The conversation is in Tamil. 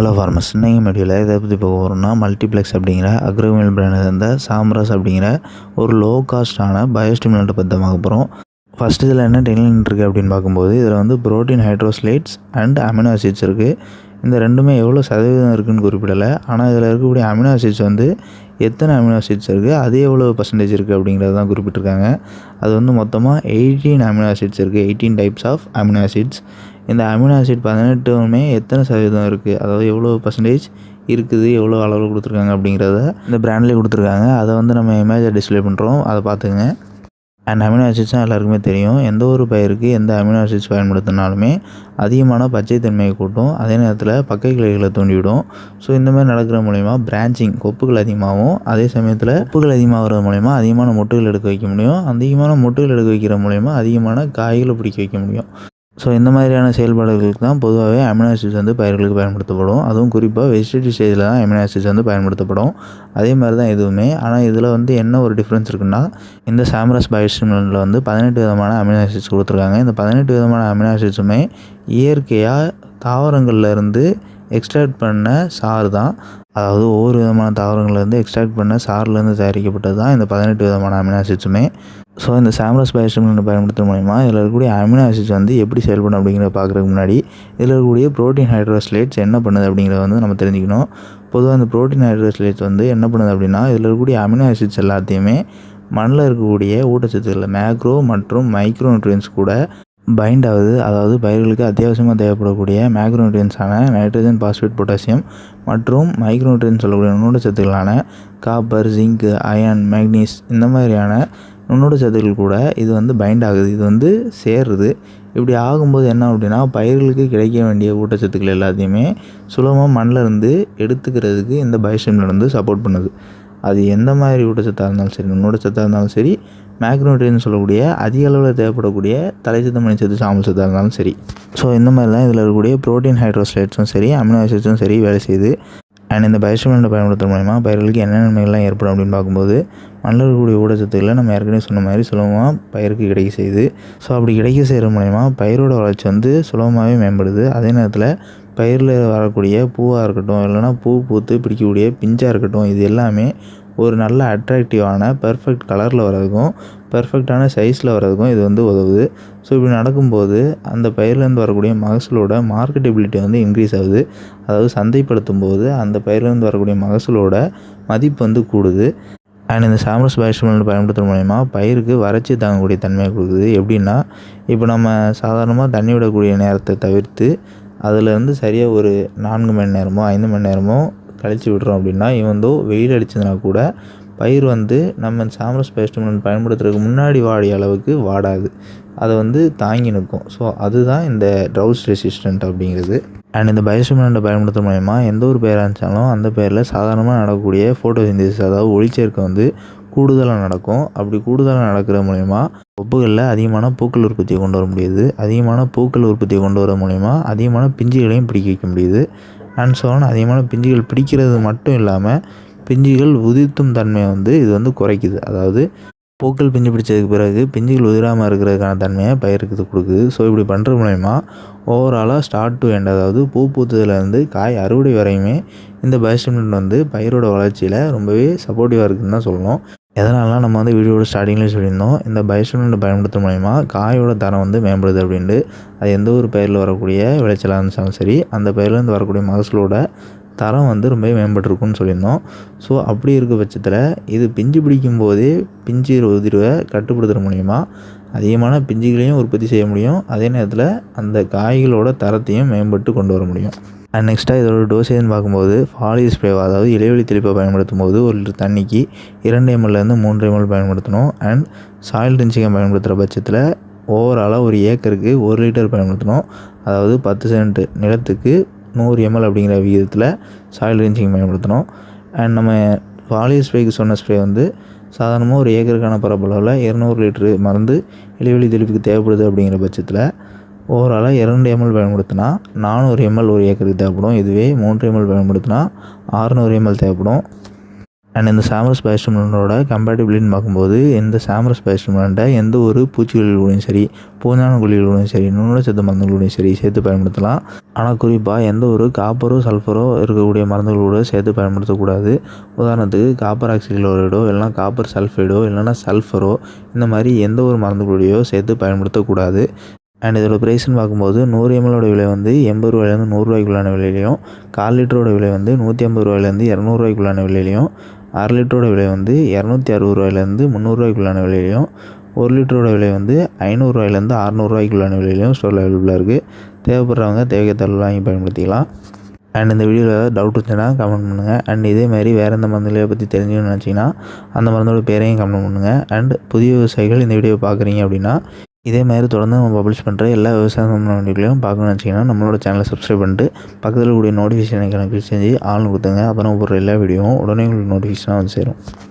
ஹலோ ஃபார்மஸ் இன்னைக்கு மெடியில் இதை பற்றி பார்க்க போகிறோம்னா மல்டிப்ளெக்ஸ் அப்படிங்கிற அக்ரோமில் பிராண்ட் இருந்த சாம்ராஸ் அப்படிங்கிற ஒரு லோ காஸ்டான பயோஸ்டிமுலண்ட்டை பற்றி பார்க்க போகிறோம் ஃபஸ்ட் இதில் என்ன டெக்னிக் இருக்குது அப்படின்னு பார்க்கும்போது இதில் வந்து protein hydrolysates and amino acids இருக்குது இந்த ரெண்டுமே எவ்வளோ சதவீதம் இருக்குதுன்னு குறிப்பிடலை. ஆனால் இதில் இருக்கக்கூடிய அமினோ ஆசிட்ஸ் வந்து எத்தனை அமினோ ஆசிட்ஸ் இருக்குது அது எவ்வளோ பர்சன்டேஜ் இருக்குது அப்படிங்கிறது தான் குறிப்பிட்டிருக்காங்க. அது வந்து மொத்தமாக எயிட்டீன் அமினோ ஆசிட்ஸ் இருக்குது eighteen types of amino acids இந்த அமினோ ஆசிட் பதினெட்டுமே எத்தனை சதவீதம் இருக்குது அதாவது எவ்வளோ பர்சன்டேஜ் இருக்குது? எவ்வளோ அளவில் கொடுத்துருக்காங்க அப்படிங்கிறத இந்த பிராண்ட்லேயே கொடுத்துருக்காங்க. அதை வந்து நம்ம இமேஜை டிஸ்ப்ளே பண்ணுறோம் அதை பார்த்துங்க. அண்ட் அமினோ ஆசிட்ஸ்னால் எல்லாருக்குமே தெரியும். எந்த ஒரு பயிருக்கு எந்த அமினோ ஆசிட்ஸ் பயன்படுத்தினாலுமே அதிகமான பச்சைத்தன்மையை கூட்டும். அதே நேரத்தில் பக்கை கிளைகளை தூண்டிவிடும். ஸோ இந்த மாதிரி நடக்கிற மூலிமா பிரான்ச்சிங் கொப்புகள் அதிகமாகும் அதே சமயத்தில் கொப்புகள் அதிகமாகிறது மூலிமா அதிகமான மொட்டுகள் எடுக்க வைக்க முடியும். அதிகமான மொட்டுகள் எடுக்க வைக்கிற மூலயமா அதிகமான காய்களை பிடிக்க வைக்க முடியும். ஸோ இந்த மாதிரியான செயல்பாடுகளுக்கு தான் பொதுவாகவே அமினோ ஆசிட்ஸ் வந்து பயிர்களுக்கு பயன்படுத்தப்படும். அதுவும் குறிப்பாக வெஜிடேட்டிவ் ஸ்டேஜில் தான் அமினோ ஆசிட்ஸ் வந்து பயன்படுத்தப்படும். அதே மாதிரி தான் எதுவுமே ஆனால் இதில் வந்து என்ன ஒரு டிஃப்ரென்ஸ் இருக்குன்னா இந்த சாம்ரஸ் பயோஸ்டிமுலனில் வந்து பதினெட்டு விதமான அமினோ ஆசிட்ஸ் கொடுத்துருக்காங்க. இந்த பதினெட்டு விதமான அமினோ ஆசிட்ஸுமே இயற்கையாக தாவரங்கள்லேருந்து எக்ஸ்ட்ராக்ட் பண்ண சாறு தான். அதாவது ஒவ்வொரு விதமான தாவரங்கள்லேருந்து எக்ஸ்ட்ராக்ட் பண்ண சார்லேருந்து தயாரிக்கப்பட்டது தான் இந்த பதினெட்டு விதமான அமினோ ஆசிட்ஸுமே ஸோ இந்த சாம்ராஸ் பயோஸ்டிமுலனை பயன்படுத்தும் மூலிமா இதில் இருக்கக்கூடிய அமினோ ஆசிட்ஸ் வந்து எப்படி செயல்படும் அப்படிங்கிறத பார்க்குறதுக்கு முன்னாடி இதில் இருக்கக்கூடிய ப்ரோட்டீன் ஹைட்ரோஸ்லேட்ஸ் என்ன பண்ணுது அப்படிங்கிறத வந்து நம்ம தெரிஞ்சுக்கணும். பொதுவாக இந்த ப்ரோட்டீன் ஹைட்ரோஸ்லேட்ஸ் வந்து என்ன பண்ணுது அப்படின்னா இதில் இருக்கக்கூடிய அமினோ ஆசிட்ஸ் எல்லாத்தையுமே மண்ணில் இருக்கக்கூடிய ஊட்டச்சத்துக்கள் மேக்ரோ மற்றும் மைக்ரோ நியூட்ரியன்ஸ் கூட பைண்ட் ஆகுது. அதாவது பயிர்களுக்கு அத்தியாவசியமாக தேவைப்படக்கூடிய மேக்ரோநியூட்ரியன்ஸான நைட்ரஜன் பாஸ்பேட் பொட்டாசியம் மற்றும் மைக்ரோ நியூட்ரியன்ஸ் சொல்லக்கூடிய நுண்ணூட்டச்சத்துக்களான காப்பர் ஜிங்க் அயன் மேக்னீஸ் இந்த மாதிரியான நுண்ணூட்டச்சத்துக்கள் கூட இது வந்து பைண்ட் ஆகுது. இது வந்து சேருது இப்படி ஆகும்போது என்ன அப்படின்னா பயிர்களுக்கு கிடைக்க வேண்டிய ஊட்டச்சத்துக்கள் எல்லாத்தையுமே சுலபமாக மண்ணிலிருந்து எடுத்துக்கிறதுக்கு இந்த பயோஸ்டிமுலன் சப்போர்ட் பண்ணுது. அது எந்த மாதிரி ஊட்டச்சத்தாக இருந்தாலும் சரி நுண்ணூட்டச்சத்தாக இருந்தாலும் சரி மேக்ரோனியூட்ரியன் சொல்லக்கூடிய அதிக அளவில் தேவைப்படக்கூடிய தலைச்சத்து மணிச்சத்து சாம்பல் சத்தாக இருந்தாலும் சரி. ஸோ இந்த மாதிரிலாம் இதில் இருக்கக்கூடிய ப்ரோட்டீன் ஹைட்ரோஸ்லேட்ஸும் சரி அமினோ ஆசிட்ஸும் சரி வேலை செய்யுது. அண்ட் இந்த பயோஸ்டிமுலனை பயன்படுத்துகிற மூலிமா பயிர்களுக்கு என்ன நன்மைகள்லாம் ஏற்படும் அப்படின்னு பார்க்கும்போது மண்ணில் இருக்கக்கூடிய ஊட்டச்சத்துக்களை நம்ம ஏற்கனவே சொன்ன மாதிரி சுலபமாக பயிருக்கு கிடைக்க செய்யுது. ஸோ அப்படி கிடைக்க செய்கிற மூலிமா பயிரோட வளர்ச்சி வந்து சுலபமாகவே மேம்படுது. அதே நேரத்தில் பயிரில் வரக்கூடிய பூவாக இருக்கட்டும் இல்லைனா பூ பூத்து பிடிக்கக்கூடிய பிஞ்சாக இருக்கட்டும் இது எல்லாமே ஒரு நல்ல அட்ராக்டிவான பெர்ஃபெக்ட் கலரில் வர்றதுக்கும் பெர்ஃபெக்டான சைஸில் வர்றதுக்கும் இது வந்து உதவுது. ஸோ இப்படி நடக்கும்போது அந்த பயிர்லேருந்து வரக்கூடிய மகசூலோட மார்க்கெட்டபிலிட்டி வந்து இன்க்ரீஸ் ஆகுது. அதாவது சந்தைப்படுத்தும் போது அந்த பயிர்லேருந்து வரக்கூடிய மகசூலோட மதிப்பு வந்து கூடுது. அண்ட் இந்த சாம்ரஸ் பயோஸ்டிமுலன் பயன்படுத்துகிற மூலயமா பயிருக்கு வறட்சி தாங்கக்கூடிய தன்மையை கொடுக்குது. எப்படின்னா இப்போ நம்ம சாதாரணமாக தண்ணி விடக்கூடிய நேரத்தை தவிர்த்து அதில் வந்து சரியாக ஒரு நான்கு மணி நேரமோ ஐந்து மணி நேரமோ கழித்து விடுறோம் அப்படின்னா இவந்தோ வெயில் அடிச்சதுனா கூட பயிர் வந்து நம்ம சாம்ரஸ் பயோஸ்டிமுலன் பயன்படுத்துறதுக்கு முன்னாடி வாடிய அளவுக்கு வாடாது. அதை வந்து தாங்கி நிற்கும். ஸோ அதுதான் இந்த ட்ரவுஸ் ரெசிஸ்டன்ட் அப்படிங்கிறது. அண்ட் இந்த பயோஸ்டிமுலண்ட்டை பயன்படுத்துகிற மூலயமா எந்த ஒரு பெயராக இருந்துச்சாலும் அந்த பெயரில் சாதாரணமாக நடக்கக்கூடிய ஃபோட்டோசிந்தசிஸ் அதாவது ஒளிச்சேர்க்கை வந்து கூடுதலாக நடக்கும். அப்படி கூடுதலாக நடக்கிற மூலயமா கொப்புகளில் அதிகமான பூக்கள் உற்பத்தியை கொண்டு வர முடியுது. அதிகமான பூக்கள் உற்பத்தியை கொண்டு வர மூலயமா அதிகமான பிஞ்சுகளையும் பிடிக்க வைக்க முடியுது. அண்ட் சோன் அதிகமான பிஞ்சுகள் பிடிக்கிறது மட்டும் இல்லாமல் பிஞ்சுகள் உதிர்த்தும் தன்மையை வந்து இது வந்து குறைக்குது. அதாவது பூக்கள் பிஞ்சு பிடிச்சதுக்கு பிறகு பிஞ்சுகள் உதிராமல் இருக்கிறதுக்கான தன்மையை பயிருக்கு கொடுக்குது. ஸோ இப்படி பண்ணுற மூலயமா ஓவராலாக ஸ்டார்ட் டு எண்ட் அதாவது பூ பூத்ததுலேருந்து காய் அறுவடை வரையுமே இந்த பயோஸ்டிமுலன் வந்து பயிரோட வளர்ச்சியில் ரொம்பவே சப்போர்ட்டிவாக இருக்குதுன்னு தான் சொல்லணும். எதனாலலாம் நம்ம வந்து வீடியோட ஸ்டார்டிங்லேயே சொல்லியிருந்தோம் இந்த பயோஸ்டிமுலன் பயன்படுத்தும் மூலயமா காயோட தரம் வந்து மேம்படுது அப்படின்ட்டு. அது எந்த ஒரு பயிரில் வரக்கூடிய விளைச்சலாக இருந்தாலும் சரி அந்த பயிர்லேருந்து வரக்கூடிய மகசூலோட தரம் வந்து ரொம்ப மேம்பட்டுருக்குன்னு சொல்லியிருந்தோம். ஸோ அப்படி இருக்க பட்சத்தில் இது பிஞ்சு பிடிக்கும் போதே பிஞ்சு உதிர்வை கட்டுப்படுத்துகிற மூலிமா அதிகமான பிஞ்சுகளையும் உற்பத்தி செய்ய முடியும். அதே நேரத்தில் அந்த காய்களோட தரத்தையும் மேம்பட்டு கொண்டு வர முடியும். அண்ட் நெக்ஸ்ட்டாக இதோட டோசேஜ்னு பார்க்கும்போது ஃபாலி ஸ்ப்ரே அதாவது இலைவெளி தெளிப்பை பயன்படுத்தும் போது ஒரு லிட்டர் தண்ணிக்கு இரண்டு எம்எல்லேருந்து மூன்று எம்எல் பயன்படுத்தணும். அண்ட் சாயில் ரிஞ்சிங்கை பயன்படுத்துகிற பட்சத்தில் ஓவராலாக ஒரு ஏக்கருக்கு ஒரு லிட்டர் பயன்படுத்தணும். அதாவது பத்து சென்ட் நிலத்துக்கு நூறு எம்எல் அப்படிங்கிற விகிதத்தில் சாயில் ரிஞ்சிங் பயன்படுத்தணும். அண்ட் நம்ம வாலி ஸ்ப்ரேக்கு சொன்ன ஸ்ப்ரே வந்து சாதாரணமாக ஒரு ஏக்கருக்கான பரப்பளவில் இரநூறு லிட்ரு மருந்து இலைவெளி தெளிப்புக்கு தேவைப்படுது அப்படிங்கிற பட்சத்தில் ஓவராலாக இரண்டு எம்எல் பயன்படுத்தினா நானூறு எம்எல் ஒரு ஏக்கருக்கு தேவைப்படும். இதுவே மூன்று எம்எல் பயன்படுத்தினா ஆறுநூறு எம்எல் தேவைப்படும். அண்ட் இந்த சாமரஸ் பயோஸ்டிமுலண்டோட கம்பேட்டிபிலிட்டின்னு பார்க்கும்போது இந்த சாமரஸ் பயோஸ்டிமுலண்ட்டை எந்த ஒரு பூச்சிகளிலூடையும் சரி பூஞ்சான குழிகளோடையும் சரி நுண்ணுட சத்து மருந்துகளோடையும் சரி சேர்த்து பயன்படுத்தலாம். ஆனால் குறிப்பாக எந்த ஒரு காப்பரோ சல்ஃபரோ இருக்கக்கூடிய மருந்துகளோட சேர்த்து பயன்படுத்தக்கூடாது. உதாரணத்துக்கு காப்பர் ஆக்சிக்ளோரைடோ இல்லைனா காப்பர் சல்ஃபைடோ இல்லைனா சல்ஃபரோ இந்த மாதிரி எந்த ஒரு மருந்துகளோடையோ சேர்த்து பயன்படுத்தக்கூடாது. அண்ட் இதோட ப்ரைஸ்னு பார்க்கும்போது நூறு எம்எலோட விலை வந்து எண்பது ரூபாயிலேருந்து நூறுரூவாய்க்குள்ளான விலையிலையும் கால் லிட்டரோட விலை வந்து நூற்றி ஐம்பது ரூபாயிலேருந்து இரநூறுவாய்க்குள்ளான விலையிலையும் அரை லிட்டரோட விலை வந்து இரநூத்தி அறுபது ரூபாயிலேருந்து முந்நூறுரூவாய்க்குள்ளான விலையிலையும் ஒரு லிட்டரோட விலை வந்து ஐநூறுரூவாயிலேருந்து அறநூறுவாய்க்குள்ளான விலையிலையும் ஸ்டோரில் அவைலபிளாக இருக்குது தேவைப்படுறவங்க தேவைக்கேற்ற வாங்கி பயன்படுத்திக்கலாம். அண்ட் இந்த வீடியோவில் ஏதாவது டவுட் இருந்துச்சுன்னா கமெண்ட் பண்ணுங்கள் அண்ட் இதே மாதிரி வேறு எந்த மருந்துலையை பற்றி தெரிஞ்சுன்னு நினச்சிங்கன்னா அந்த மருந்தோட பேரையும் கமெண்ட் பண்ணுங்கள் அண்ட் புதிய விவசாயிகள் இந்த வீடியோ பார்க்குறீங்க அப்படின்னா இதே மாதிரி தொடர்ந்து நம்ம பப்ளிஷ் பண்ணுற எல்லா விவசாய சம்பந்தமான பார்க்கணும்னு நினச்சிங்கன்னா நம்மளோட சேனலை சப்ஸ்கிரைப் பண்ணிட்டு பக்கத்தில் கூடிய நோட்டிஃபிகேஷன் கணக்கு செஞ்சு ஆள்னு கொடுத்துங்க அப்புறம் போடுற எல்லா வீடியோவும் உடனே உங்களுக்கு நோட்டிஃபிகேஷனாக வந்து சேரும்.